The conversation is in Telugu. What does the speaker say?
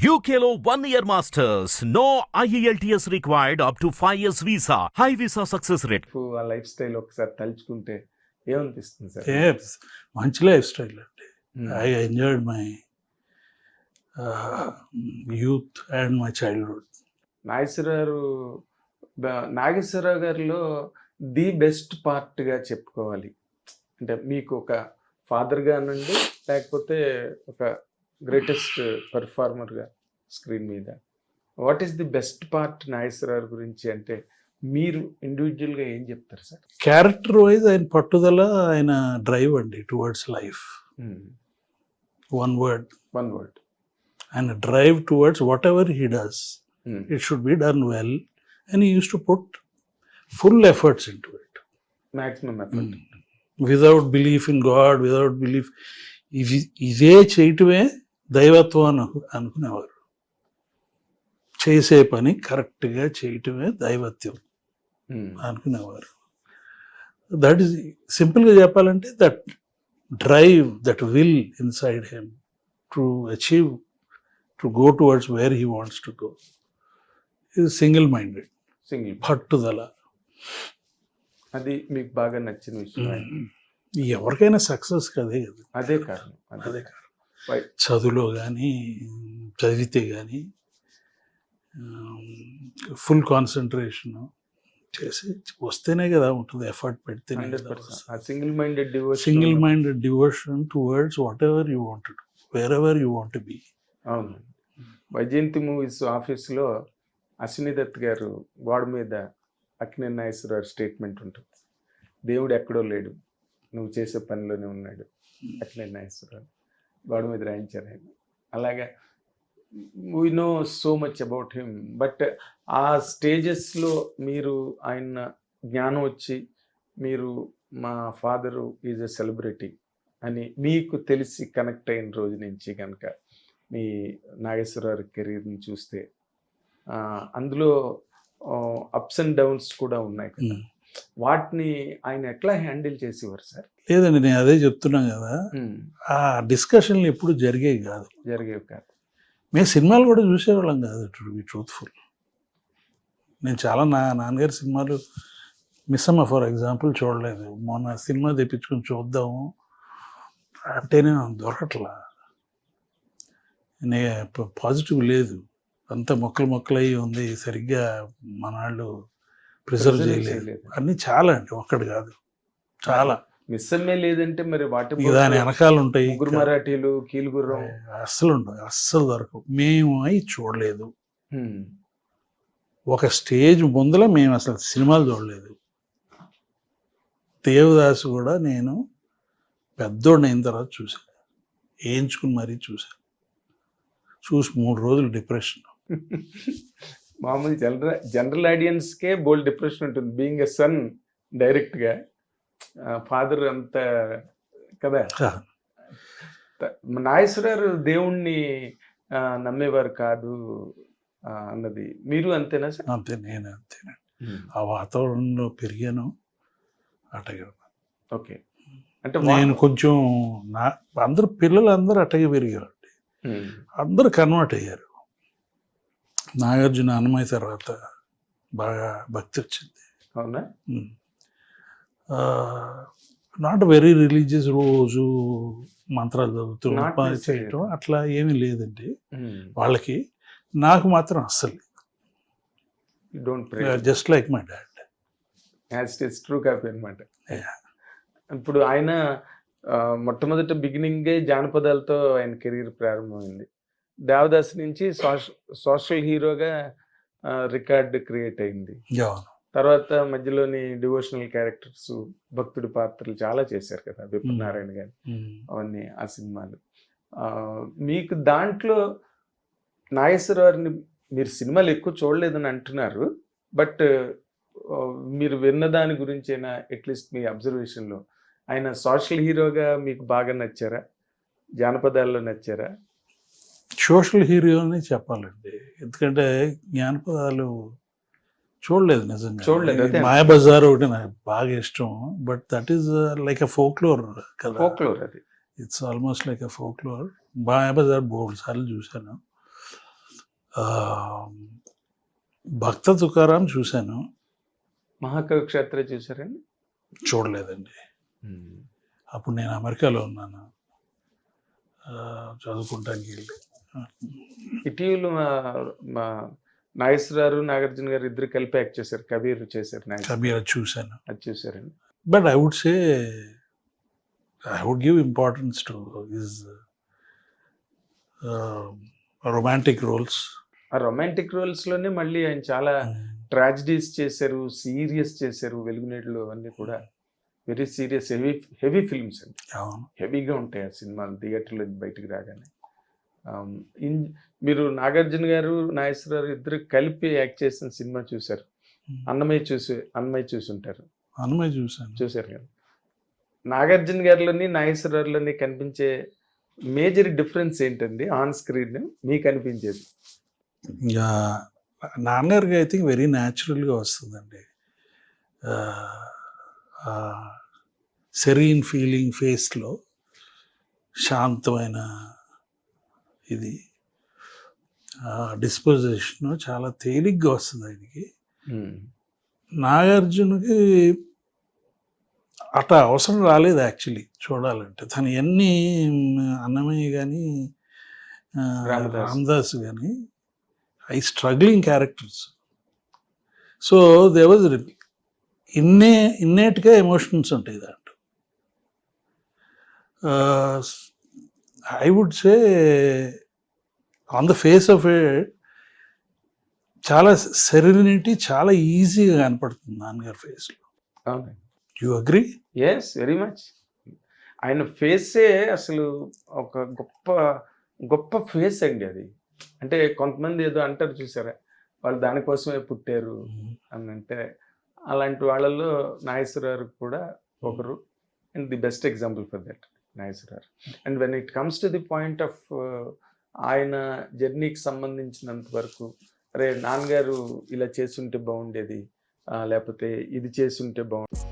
One year masters. No E IELTS required up to 5 years visa. High visa success rate. ఆ లైఫ్ స్టైల్ ఒకసారి తలుచుకుంటే ఏమనిపిస్తుంది సార్ ఏ మంచి లైఫ్ స్టైల్ అండి. I enjoyed my youth and my childhood Nageswara Rao Nageswara Rao గారిలో ది బెస్ట్ పార్ట్గా చెప్పుకోవాలి అంటే మీకు ఒక ఫాదర్గా నుండి లేకపోతే ఒక గ్రేటెస్ట్ పెర్ఫార్మర్గా స్క్రీన్ మీద. What is the best part Nageswara Rao గురించి అంటే మీరు ఇండివిజువల్గా ఏం చెప్తారు సార్? క్యారెక్టర్ వైజ్ ఆయన పట్టుదల ఆయన డ్రైవ్ అండి towards life one word one word ఆయన drive towards whatever he does it should be done well and use to put full efforts in to it maximum effort without belief in God without belief ఇవి ఇదే చేయటమే దైవత్వం అని అను- అనుకునేవారు. చేసే పని కరెక్ట్గా చేయటమే దైవత్వం అనుకునేవారు. దట్ ఈస్ సింపుల్గా చెప్పాలంటే that drive that will inside him to achieve to go towards where he wants to go. ఇది సింగిల్ మైండెడ్. సింగిల్ పట్టుదల. అది మీకు బాగా నచ్చిన విషయం. ఎవరికైనా సక్సెస్ కదే కదా. అదే కారణం. అదే అదే కారణం. చదువులో కానీ చదివితే కానీ ఫుల్ కాన్సన్ట్రేషన్ చేసి వస్తేనే కదా ఉంటుంది ఎఫర్ట్ పెడితేనే ఆ single minded divorce single minded devotion. Towards whatever you want wherever you want be. అవును. వైజయంతి మూవీస్ ఆఫీస్లో అశ్విని దత్ గారు గోడ మీద అక్కినే నాగేశ్వరరావు స్టేట్మెంట్ ఉంటుంది. దేవుడు ఎక్కడో లేడు. నువ్వు చేసే పనిలోనే ఉన్నాడు అక్కినే నాగేశ్వరరావు గోడ మీద రాయించారు ఆయన. అలాగే we know so much about him but ఆ స్టేజెస్లో మీరు ఆయన జ్ఞానం వచ్చి మీరు మా ఫాదరు ఈజ్ ఎ సెలబ్రిటీ అని మీకు తెలిసి కనెక్ట్ అయిన రోజు నుంచి కనుక మీ నాగేశ్వరరావు కెరీర్ని చూస్తే అందులో అప్స్ అండ్ డౌన్స్ కూడా ఉన్నాయి కదా. Hmm. వాటిని ఆయన ఎట్లా హ్యాండిల్ చేసేవారు సార్? లేదండి నేను అదే చెప్తున్నా కదా. ఆ డిస్కషన్లు ఎప్పుడు జరిగేవి కాదు. జరిగేవి కాదు. మేము సినిమాలు కూడా చూసేవాళ్ళం కాదు టు బి ట్రూత్ఫుల్. నేను చాలా నా నాన్నగారి సినిమాలు మిస్ అమ్మ ఫర్ ఎగ్జాంపుల్ చూడలేదు. మొన్న సినిమా తెప్పించుకొని చూద్దాము అంటేనే దొరకట్లా. నే పాజిటివ్ లేదు. అంత మొక్కలు మొక్కలు అయ్యి ఉంది సరిగ్గా మనాళ్ళు ప్రిజర్వ్ చేయలేదు. అన్నీ చాలా అండి ఒక్కటి కాదు. చాలా. మిస్ అమ్మే లేదంటే మరి వాటి దాని వెనకాల ఉంటాయి ముగ్గురు మరాఠీలు కీలుగుర్రం. అస్సలు ఉండవు అస్సలు దొరకవు. మేము అయి చూడలేదు. ఒక స్టేజ్ ముందల మేము అసలు సినిమాలు చూడలేదు. దేవదాసు కూడా నేను పెద్దోడిని అయిన తర్వాత చూశాను వేయించుకుని మరీ చూశాను చూసి మూడు రోజులు డిప్రెషన్. మామూలు జనరల్ జనరల్ ఆడియన్స్కే బోల్డ్ డిప్రెషన్ ఉంటుంది. బీయింగ్ ఎ సన్ డైరెక్ట్గా ఫాదర్ అంత కదా? నాగేశ్వరరావు దేవుణ్ణి నమ్మేవారు కాదు అన్నది. మీరు అంతేనా సార్? అంతే నేను అంతేనండి. ఆ వాతావరణంలో పెరిగాను అట్టగే ఉన్నాను. ఓకే. అంటే నేను కొంచెం నా అందరు పిల్లలు అందరూ అట్టగే పెరిగారు హ్మ్. అందరూ కన్వర్ట్ అయ్యారు. నాగార్జున అన్నమయ్య తర్వాత బాగా భక్తి వచ్చింది. అవునా? నాట్ వెరీ రిలీజియస్ రోజు మంత్రాలు చదువుతూ Not పని necessary. చేయటం అట్లా ఏమీ లేదండి. వాళ్ళకి నాకు మాత్రం అస్సలు just like my dad as true copy అనమాట ఇప్పుడు ఆయన మొట్టమొదట బిగినింగే జానపదాలతో ఆయన కెరీర్ ప్రారంభమైంది. దేవదాస్ నుంచి సోషల్ హీరోగా రికార్డ్ క్రియేట్ అయింది. తర్వాత మధ్యలోని డివోషనల్ క్యారెక్టర్స్ భక్తుడి పాత్రలు చాలా చేశారు కదా విప్రనారాయణ గారు. అవన్నీ ఆ సినిమాలు. మీకు దాంట్లో నాగేశ్వరరావుని మీరు సినిమాలు ఎక్కువ చూడలేదని అంటున్నారు బట్ మీరు విన్న దాని గురించి అయినా అట్లీస్ట్ మీ అబ్జర్వేషన్లో? ఆయన సోషల్ హీరోగా మీకు బాగా నచ్చారా? జానపదాల్లో నచ్చారా? సోషల్ హీరో అని చెప్పాలండి. ఎందుకంటే జ్ఞానపదాలు చూడలేదు నిజంగా. చూడలేదు. మాయాబజార్ ఒకటి నాకు బాగా ఇష్టం. But that is like a folklore కదా. ఫోక్లోర్ అది. It's almost like a folklore Mayabazar board సార్లు చూశాను. ఆ, భక్త తుకారాం చూశాను. మహాకవి క్షేత్ర చూసారండి చూడలేదండి. అప్పుడు నేను అమెరికాలో ఉన్నాను. చదువుకుంటానికి వెళ్ళి. ఇటీవల మా- నాగేశ్వరరావు నాగార్జున గారు ఇద్దరు కలిపి యాక్ట్ చేశారు. కబీర్ చేశారు కబీర్ చూశాను. అది చూసారండి but I would say I would give importance to his romantic roles ఆ రొమాంటిక్ రోల్స్లోనే మళ్ళీ ఆయన చాలా ట్రాజిడీస్ చేశారు సీరియస్ చేశారు వెలుగునేట్లు అవన్నీ కూడా very serious heavy heavy films అండి. హెవీగా ఉంటాయి ఆ సినిమాలు థియేటర్లో బయటికి రాగానే. మీరు నాగార్జున గారు నాగేశ్వరరావు ఇద్దరు కలిపి యాక్ట్ చేసిన సినిమా చూశారు. అన్నమయ్య చూసి అన్నమయ్య చూసి ఉంటారు అన్నమయ్య చూశాను. చూశారు కదా. నాగార్జున గారిలోని నాగేశ్వరరావులోని కనిపించే మేజర్ డిఫరెన్స్ ఏంటండి? ఆన్ స్క్రీన్ మీకు అనిపించేది? ఇంకా నాన్నగారికి ఐ థింక్ వెరీ న్యాచురల్గా వస్తుందండి. సెరీన్ ఫీలింగ్ ఫేస్లో శాంతమైన ఇది. డిస్పోజిషన్ చాలా తేలిగ్గా వస్తుంది ఆయనకి. నాగార్జునకి అట్లా అవసరం రాలేదు యాక్చువల్లీ చూడాలంటే. తను ఎన్ని అన్నమయ్య కానీ. రామదాస్. కానీ I struggling characters. So they was innate ఇన్నేట్గా emotions ఉంటాయి దాంట్లో. I would say on the face of it చాలా సెరెనిటీ చాలా ఈజీగా కనపడుతుంది నాన్నగారి ఫేస్లో అవునండి. You agree yes very much ఆయన ఫేసే అసలు ఒక గొప్ప గొప్ప ఫేస్ అండి అది. అంటే కొంతమంది ఏదో అంటారు చూసారా? వాళ్ళు దానికోసమే పుట్టారు అని అంటే అలాంటి వాళ్ళల్లో నాగేశ్వరరావు కూడా ఒకరు. And the best example for that Nageswara Rao and when it comes to the point of ఆయన జర్నీకి సంబంధించినంత వరకు అరే నాన్నగారు ఇలా చేస్తుంటే బాగుండేది లేకపోతే ఇది చేస్తుంటే బాగుండేది.